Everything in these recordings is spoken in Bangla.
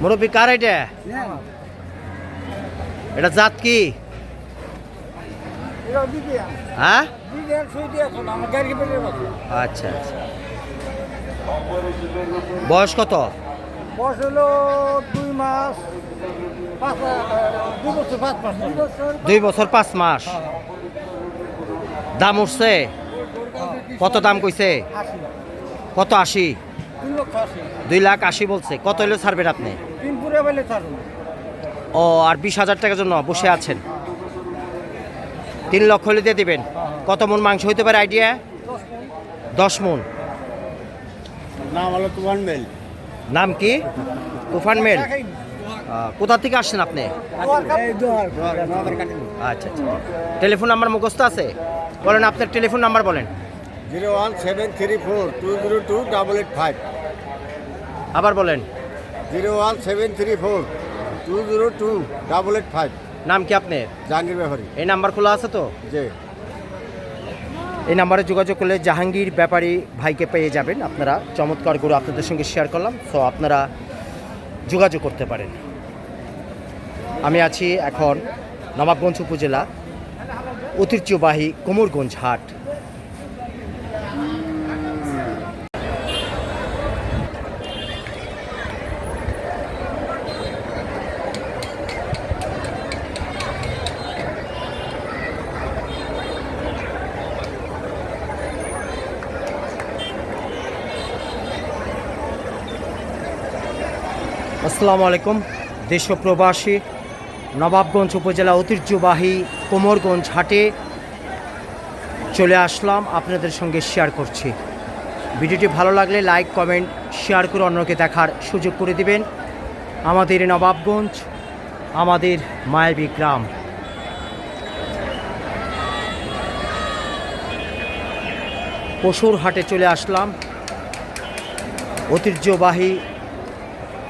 মুরব্বী, কার এটা? এটা জাত কি? হ্যাঁ? আচ্ছা আচ্ছা। বয়স কত? বয়স হলো দুই মাস দুই বছর পাঁচ মাস। দাম উঠছে? কত দাম কইছে? কত আশি? দুই লাখ আশি বলছে। কত হইল ছাড়বেন আপনি? ও আর বিশ হাজার টাকার জন্য বসে আছেন। তিন লক্ষ হলে দিয়ে দিবেন। কত মন মাংস হইতে পারে আইডিয়া দশ মন। নাম হলো তুফান মেল। নাম কি? তুফান মেল। কোথা থেকে আসছেন আপনি? আচ্ছা আচ্ছা। টেলিফোন নাম্বার মুখস্থ আছে? বলেন আপনার টেলিফোন নাম্বার বলেন। Zero one seven three four two zero two double eight five. আবার বলেন। Zero one seven three four two zero two double eight five. নাম কি আপনার? জাহাঙ্গীর ব্যাপারী এই নাম্বার খোলা আছে তো? যে এই নাম্বারে যোগাযোগ করলে জাহাঙ্গীর ব্যাপারী ভাইকে পেয়ে যাবেন। আপনারা চমৎকার গরু আপনাদের সঙ্গে শেয়ার করলাম সো আপনারা যোগাযোগ করতে পারেন। আমি আছি এখন নবাবগঞ্জ উপজেলা ঐতিহ্যবাহী কোমরগঞ্জ হাট। আসসালামু আলাইকুম দেশ ও প্রবাসী নবাবগঞ্জ উপজেলা ঐতিহ্যবাহী কোমরগঞ্জ হাটে চলে আসলাম, আপনাদের সঙ্গে শেয়ার করছি। ভিডিওটি ভালো লাগলে লাইক, কমেন্ট, শেয়ার করে অন্যকে দেখার সুযোগ করে দিবেন। আমাদের নবাবগঞ্জ, আমাদের মায়াবী গ্রাম। পশুর হাটে চলে আসলাম। ঐতিহ্যবাহী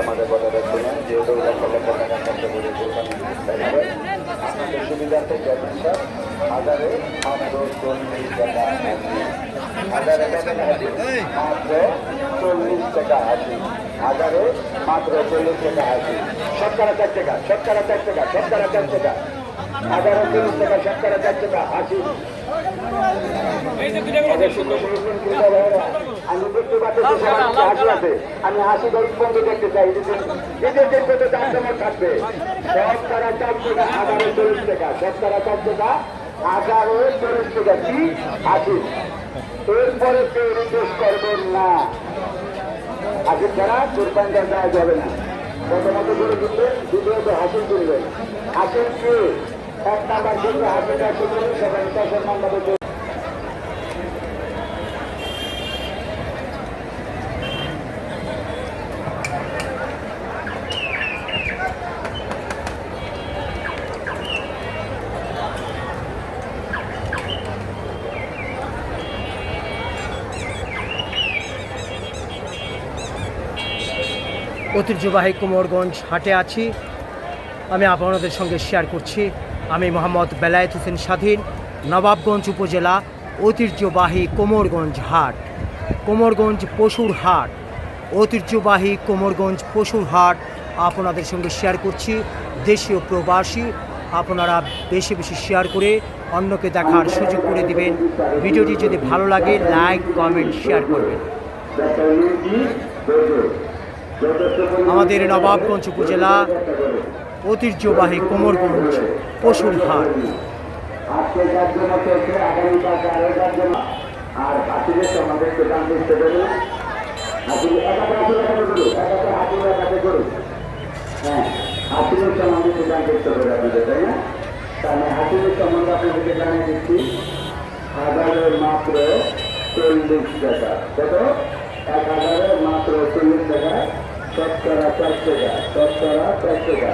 আমাদের কথাটা শুনুন যেহেতু লক্ষ লক্ষ টাকা খরচ করে আপনাদের সুবিধার্থে ব্যবস্থা হাজারে মাত্র চল্লিশ টাকা হাজারে মাত্র চল্লিশ টাকা আশি হাজারে মাত্র চল্লিশ টাকা আশি শতকরা চার টাকা শতকরা চার টাকা শতকরা চার টাকা। হাজারে চল্লিশ টাকা শতকরা চার টাকা আশি আমি যে দশ বন্ধু দেখতে চাই ঈদের দিন কত দাম কেমন থাকবে শতকরা চার টাকা হাজারে চল্লিশ টাকা শতকরা চার টাকা হাজারে চল্লিশ টাকা কি হাসি এরপরে কেউ রিকোয়েস্ট করবেন না। ছাড়া কোরবান দেওয়া যাবে না। প্রথমত করে দিচ্ছেন দ্বিতীয়ত হাসিল করবেন। হাসিল কে এক নাম্বার দিকে হাসিলটা শুরু সেখানে দশের ঐতিহ্যবাহী কুমোরগঞ্জ হাটে আছি। আমি আপনাদের সঙ্গে শেয়ার করছি। আমি মোহাম্মদ বেলায়েত হোসেন স্বাধীন, নবাবগঞ্জ উপজেলা ঐতিহ্যবাহী কোমরগঞ্জ হাট। কোমরগঞ্জ পশুর হাট, ঐতিহ্যবাহী কোমরগঞ্জ পশুর হাট আপনাদের সঙ্গে শেয়ার করছি। দেশীয় প্রবাসী, আপনারা বেশি বেশি শেয়ার করে অন্যকে দেখার সুযোগ করে দিবেন। ভিডিওটি যদি ভালো লাগে লাইক কমেন্ট শেয়ার করবেন। আমাদের নবাবগঞ্জ উপজেলা ঐতিহ্যবাহী কোমরগঞ্জ পশুর হাট হ্যাঁ মাত্র চল্লিশ টাকা এক হাজারের মাত্র চল্লিশ টাকা টাকা শতকরা চার টাকা